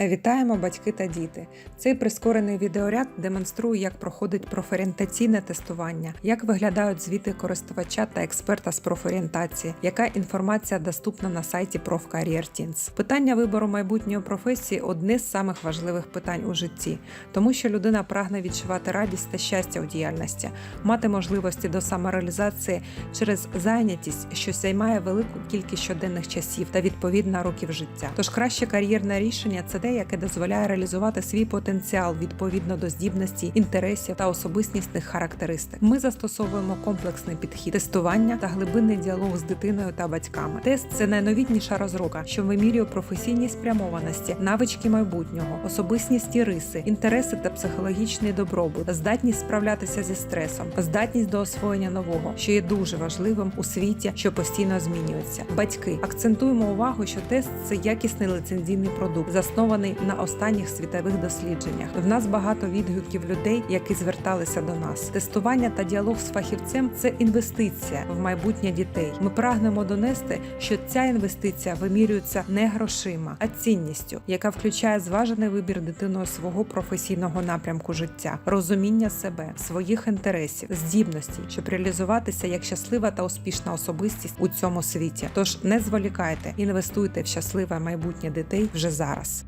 Вітаємо батьки та діти. Цей прискорений відеоряд демонструє, як проходить профорієнтаційне тестування, як виглядають звіти користувача та експерта з профорієнтації, яка інформація доступна на сайті ProfCareerTeens. Питання вибору майбутньої професії одне з самих важливих питань у житті, тому що людина прагне відчувати радість та щастя у діяльності, мати можливості до самореалізації через зайнятість, що займає велику кількість щоденних часів та відповідно років життя. Тож краще кар'єрне рішення це те, яке дозволяє реалізувати свій потенціал відповідно до здібностей, інтересів та особистісних характеристик. Ми застосовуємо комплексний підхід тестування та глибинний діалог з дитиною та батьками. Тест це найновітніша розробка, що вимірює професійні спрямованості, навички майбутнього, особистісні риси, інтереси та психологічний добробут, здатність справлятися зі стресом, здатність до освоєння нового, що є дуже важливим у світі, що постійно змінюється. Батьки акцентуємо увагу, що тест це якісний лицензійний продукт, заснований на останніх світових дослідженнях. В нас багато відгуків людей, які зверталися до нас. Тестування та діалог з фахівцем це інвестиція в майбутнє дітей. Ми прагнемо донести, що ця інвестиція вимірюється не грошима, а цінністю, яка включає зважений вибір дитиною свого професійного напрямку життя, розуміння себе, своїх інтересів, здібностей, щоб реалізуватися як щаслива та успішна особистість у цьому світі. Тож не зволікайте, інвестуйте в щасливе майбутнє дітей вже зараз.